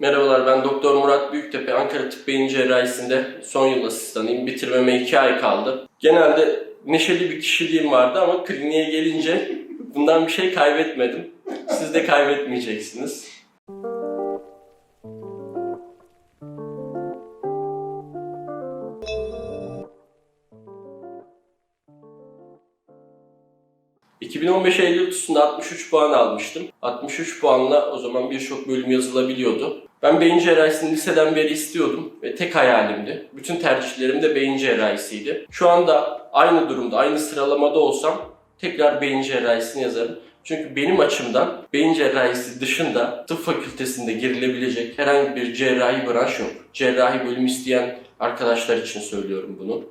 Merhabalar ben Doktor Murat Büyüktepe Ankara Tıp Beyin Cerrahisi'nde son yıl asistanıyım. Bitirmeme 2 ay kaldı. Genelde neşeli bir kişiliğim vardı ama kliniğe gelince bundan bir şey kaybetmedim. Siz de kaybetmeyeceksiniz. ...2015 Eylül TUS'unda 63 puan almıştım. 63 puanla o zaman birçok bölüm yazılabiliyordu. Ben beyin cerrahisini liseden beri istiyordum ve tek hayalimdi. Bütün tercihlerim de beyin cerrahisiydi. Şu anda aynı durumda, aynı sıralamada olsam tekrar beyin cerrahisini yazarım. Çünkü benim açımdan beyin cerrahisi dışında tıp fakültesinde girilebilecek herhangi bir cerrahi branş yok. Cerrahi bölüm isteyen arkadaşlar için söylüyorum bunu.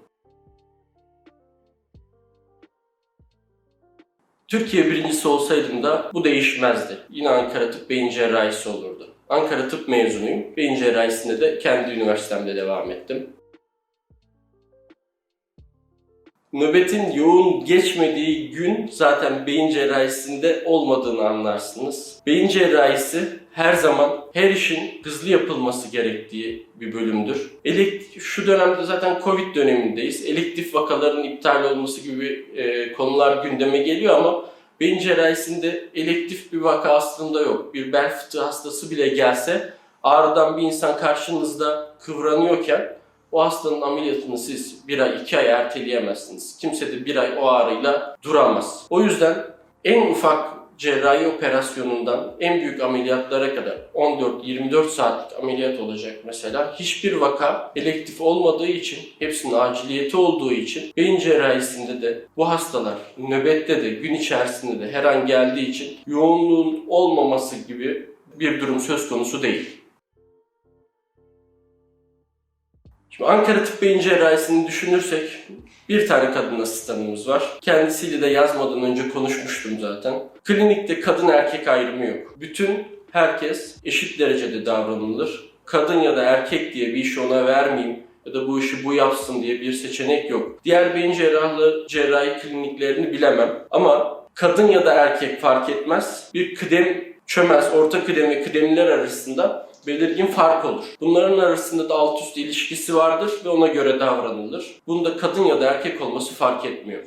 Türkiye birincisi olsaydım da bu değişmezdi. Yine Ankara Tıp Beyin Cerrahisi olurdu. Ankara Tıp mezunuyum. Beyin cerrahisinde de kendi üniversitemde devam ettim. Nöbetin yoğun geçmediği gün zaten beyin cerrahisinde olmadığını anlarsınız. Beyin cerrahisi her zaman her işin hızlı yapılması gerektiği bir bölümdür. Elekt şu dönemde zaten Covid dönemindeyiz. Elektif vakaların iptal olması gibi e, konular gündeme geliyor ama beyin cerrahisinde elektif bir vaka aslında yok. Bir bel fıtığı hastası bile gelse ağrıdan bir insan karşınızda kıvranıyorken o hastanın ameliyatını siz bir ay, iki ay erteleyemezsiniz. Kimse de bir ay o ağrıyla duramaz. O yüzden en ufak cerrahi operasyonundan en büyük ameliyatlara kadar 14-24 saatlik ameliyat olacak mesela. Hiçbir vaka elektif olmadığı için, hepsinin aciliyeti olduğu için beyin cerrahisinde de bu hastalar nöbette de gün içerisinde de her an geldiği için yoğunluğun olmaması gibi bir durum söz konusu değil. Şimdi Ankara Tıp Beyin Cerrahisi'ni düşünürsek bir tane kadın asistanımız var. Kendisiyle de yazmadan önce konuşmuştum zaten. Klinikte kadın erkek ayrımı yok. Bütün herkes eşit derecede davranılır. Kadın ya da erkek diye bir işi ona vermeyeyim ya da bu işi bu yapsın diye bir seçenek yok. Diğer beyin cerrahlı cerrahi kliniklerini bilemem ama kadın ya da erkek fark etmez. Bir kıdem çömez, orta kıdem ve kıdemliler arasında belirgin fark olur. Bunların arasında da alt üst ilişkisi vardır ve ona göre davranılır. Bunda kadın ya da erkek olması fark etmiyor.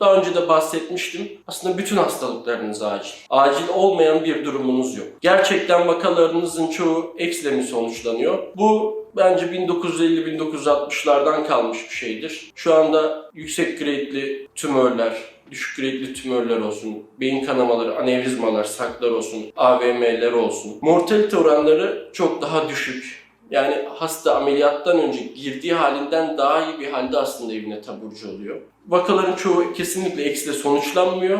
Daha önce de bahsetmiştim. Aslında bütün hastalıklarınız acil. Acil olmayan bir durumunuz yok. Gerçekten vakalarınızın çoğu eksle mi sonuçlanıyor? Bu bence 1950-1960'lardan kalmış bir şeydir. Şu anda yüksek grade'li tümörler, düşük grade'li tümörler olsun, beyin kanamaları, anevrizmalar, saklar olsun, AVM'ler olsun. Mortalite oranları çok daha düşük. Yani hasta ameliyattan önce girdiği halinden daha iyi bir halde aslında evine taburcu oluyor. Vakaların çoğu kesinlikle eksile sonuçlanmıyor.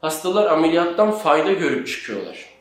Hastalar ameliyattan fayda görüp çıkıyorlar.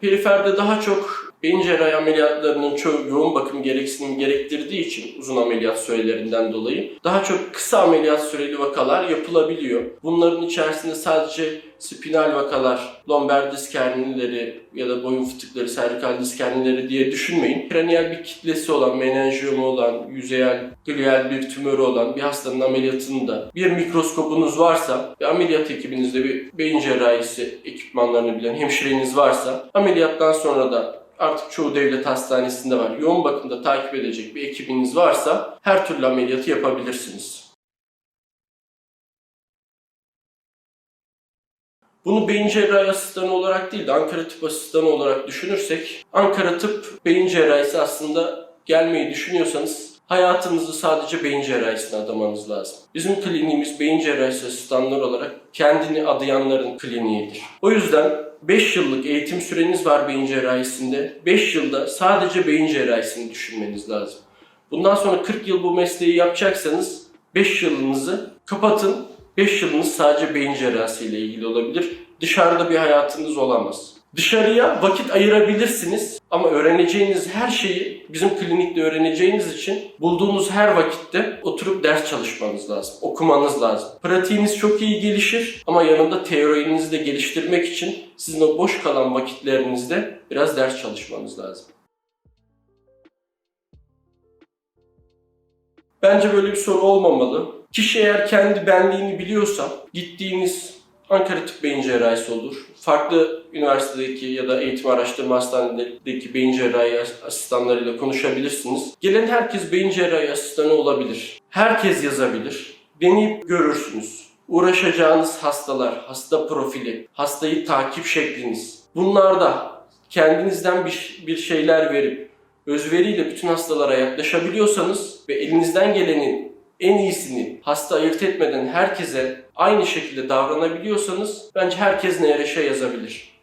Periferde daha çok beyin cerrahi ameliyatlarının çoğu yoğun bakım gereksinimi gerektirdiği için uzun ameliyat sürelerinden dolayı daha çok kısa ameliyat süreli vakalar yapılabiliyor. Bunların içerisinde sadece spinal vakalar, lomber disk hernileri ya da boyun fıtıkları, servikal disk hernileri diye düşünmeyin. Kraniyel bir kitlesi olan, menenjiyomu olan, yüzeyel, glial bir tümörü olan bir hastanın ameliyatında bir mikroskopunuz varsa ve ameliyat ekibinizde bir beyin cerrahisi ekipmanlarını bilen hemşireniz varsa ameliyattan sonra da artık çoğu devlet hastanesinde var. Yoğun bakımda takip edecek bir ekibiniz varsa her türlü ameliyatı yapabilirsiniz. Bunu beyin cerrahi asistanı olarak değil de Ankara Tıp asistanı olarak düşünürsek Ankara Tıp beyin cerrahisi aslında gelmeyi düşünüyorsanız hayatınızı sadece beyin cerrahisine adamanız lazım. Bizim kliniğimiz beyin cerrahisi asistanları olarak kendini adayanların kliniğidir. O yüzden 5 yıllık eğitim süreniz var beyin cerrahisinde. 5 yılda sadece beyin cerrahisini düşünmeniz lazım. Bundan sonra 40 yıl bu mesleği yapacaksanız 5 yılınızı kapatın. 5 yılınız sadece beyin cerrahisiyle ilgili olabilir. Dışarıda bir hayatınız olamaz. Dışarıya vakit ayırabilirsiniz ama öğreneceğiniz her şeyi bizim klinikte öğreneceğiniz için bulduğunuz her vakitte oturup ders çalışmanız lazım, okumanız lazım. Pratiğiniz çok iyi gelişir ama yanında teorinizi de geliştirmek için sizin o boş kalan vakitlerinizde biraz ders çalışmanız lazım. Bence böyle bir soru olmamalı. Kişi eğer kendi benliğini biliyorsa gittiğiniz Ankara Tıp Beyin Cerrahisi olur. Farklı üniversitedeki ya da eğitim araştırma hastanelerindeki beyin cerrahi asistanlarıyla konuşabilirsiniz. Gelen herkes beyin cerrahi asistanı olabilir. Herkes yazabilir. Deneyip görürsünüz. Uğraşacağınız hastalar, hasta profili, hastayı takip şekliniz. Bunlarda kendinizden bir, bir şeyler verip özveriyle bütün hastalara yaklaşabiliyorsanız ve elinizden gelenin en iyisini hasta ayırt etmeden herkese aynı şekilde davranabiliyorsanız bence herkes NRŞ yazabilir.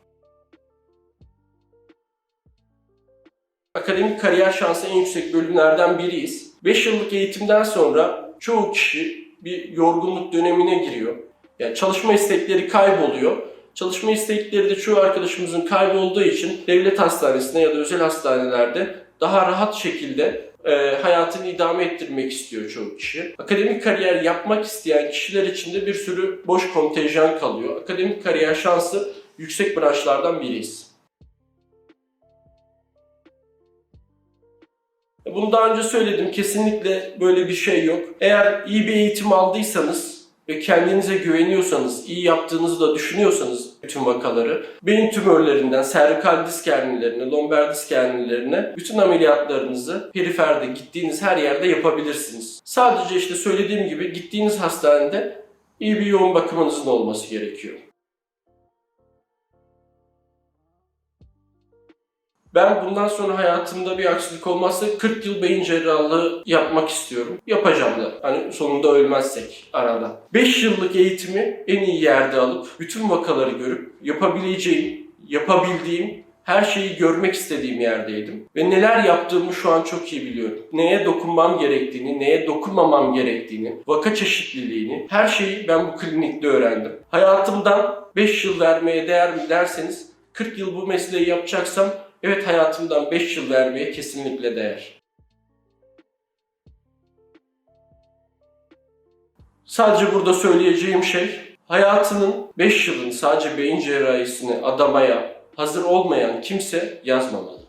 Akademik kariyer şansı en yüksek bölümlerden biriyiz. 5 yıllık eğitimden sonra çoğu kişi bir yorgunluk dönemine giriyor. Yani çalışma istekleri kayboluyor. Çalışma istekleri de çoğu arkadaşımızın kaybolduğu için devlet hastanesinde ya da özel hastanelerde daha rahat şekilde e, hayatını idame ettirmek istiyor çoğu kişi. Akademik kariyer yapmak isteyen kişiler için de bir sürü boş kontenjan kalıyor. Akademik kariyer şansı yüksek branşlardan biriyiz. Bunu daha önce söyledim. Kesinlikle böyle bir şey yok. Eğer iyi bir eğitim aldıysanız ve kendinize güveniyorsanız, iyi yaptığınızı da düşünüyorsanız bütün vakaları, beyin tümörlerinden servikal disk hernilerine, lomber disk hernilerine bütün ameliyatlarınızı periferde gittiğiniz her yerde yapabilirsiniz. Sadece işte söylediğim gibi gittiğiniz hastanede iyi bir yoğun bakımınızın olması gerekiyor. Ben bundan sonra hayatımda bir aksilik olmazsa 40 yıl beyin cerrahlığı yapmak istiyorum. Yapacağım da. Hani sonunda ölmezsek arada. 5 yıllık eğitimi en iyi yerde alıp bütün vakaları görüp yapabileceğim, yapabildiğim her şeyi görmek istediğim yerdeydim. Ve neler yaptığımı şu an çok iyi biliyorum. Neye dokunmam gerektiğini, neye dokunmamam gerektiğini, vaka çeşitliliğini, her şeyi ben bu klinikte öğrendim. Hayatımdan 5 yıl vermeye değer mi derseniz 40 yıl bu mesleği yapacaksam Evet hayatımdan 5 yıl vermeye kesinlikle değer. Sadece burada söyleyeceğim şey hayatının 5 yılını sadece beyin cerrahisine adamaya hazır olmayan kimse yazmamalı.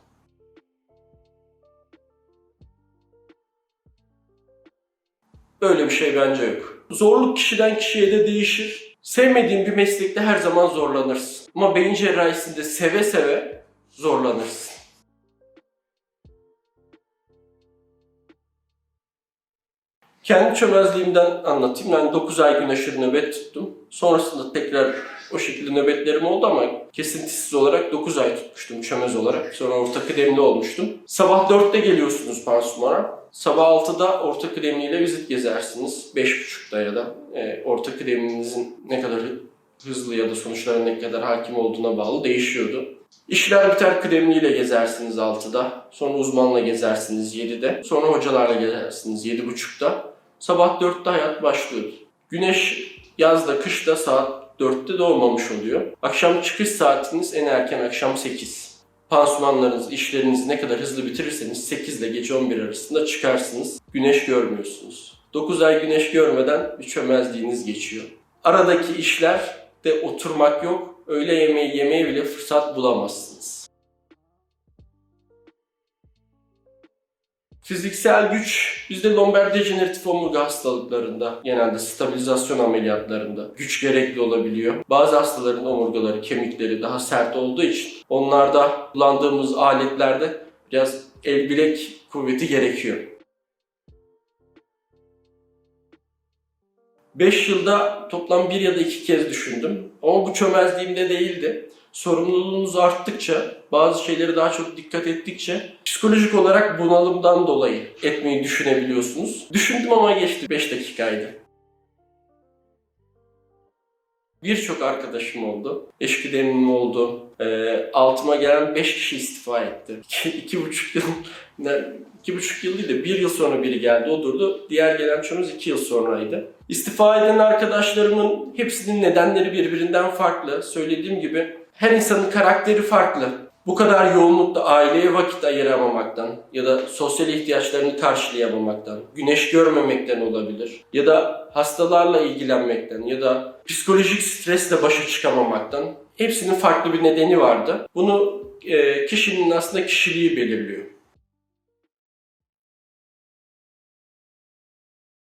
Böyle bir şey bence yok. Zorluk kişiden kişiye de değişir. Sevmediğin bir meslekte her zaman zorlanırsın. Ama beyin cerrahisinde seve seve zorlanırsın. Kendi çömezliğimden anlatayım. Ben 9 ay gün aşırı nöbet tuttum. Sonrasında tekrar o şekilde nöbetlerim oldu ama kesintisiz olarak 9 ay tutmuştum çömez olarak. Sonra orta kıdemli olmuştum. Sabah 4'te geliyorsunuz pansumana. Sabah 6'da orta kıdemliyle vizit gezersiniz. 5.30'da ya da e, orta kıdemlinizin ne kadar hızlı ya da sonuçlara ne kadar hakim olduğuna bağlı değişiyordu. İşler biter kıdemliyle gezersiniz 6'da. Sonra uzmanla gezersiniz 7'de. Sonra hocalarla gezersiniz 7.30'da. Sabah 4'te hayat başlıyor. Güneş yazda, kışta saat 4'te doğmamış oluyor. Akşam çıkış saatiniz en erken akşam 8. Pansumanlarınız, işlerinizi ne kadar hızlı bitirirseniz 8 ile gece 11 arasında çıkarsınız. Güneş görmüyorsunuz. 9 ay güneş görmeden bir çömezliğiniz geçiyor. Aradaki işler de oturmak yok. Öğle yemeği yemeye bile fırsat bulamazsınız. Fiziksel güç bizde lomber dejeneratif omurga hastalıklarında genelde stabilizasyon ameliyatlarında güç gerekli olabiliyor. Bazı hastaların omurgaları, kemikleri daha sert olduğu için onlarda kullandığımız aletlerde biraz el bilek kuvveti gerekiyor. 5 yılda toplam bir ya da iki kez düşündüm. Ama bu çömezliğimde değildi. Sorumluluğunuz arttıkça, bazı şeyleri daha çok dikkat ettikçe psikolojik olarak bunalımdan dolayı etmeyi düşünebiliyorsunuz. Düşündüm ama geçti 5 dakikaydı. Birçok arkadaşım oldu. Eş oldu. E, altıma gelen 5 kişi istifa etti. 2,5 yıl, iki buçuk yıl değil de bir yıl sonra biri geldi o durdu. Diğer gelen çoğumuz iki yıl sonraydı. İstifa eden arkadaşlarımın hepsinin nedenleri birbirinden farklı. Söylediğim gibi her insanın karakteri farklı. Bu kadar yoğunlukta aileye vakit ayıramamaktan ya da sosyal ihtiyaçlarını karşılayamamaktan, güneş görmemekten olabilir ya da hastalarla ilgilenmekten ya da psikolojik stresle başa çıkamamaktan hepsinin farklı bir nedeni vardı. Bunu e, kişinin aslında kişiliği belirliyor.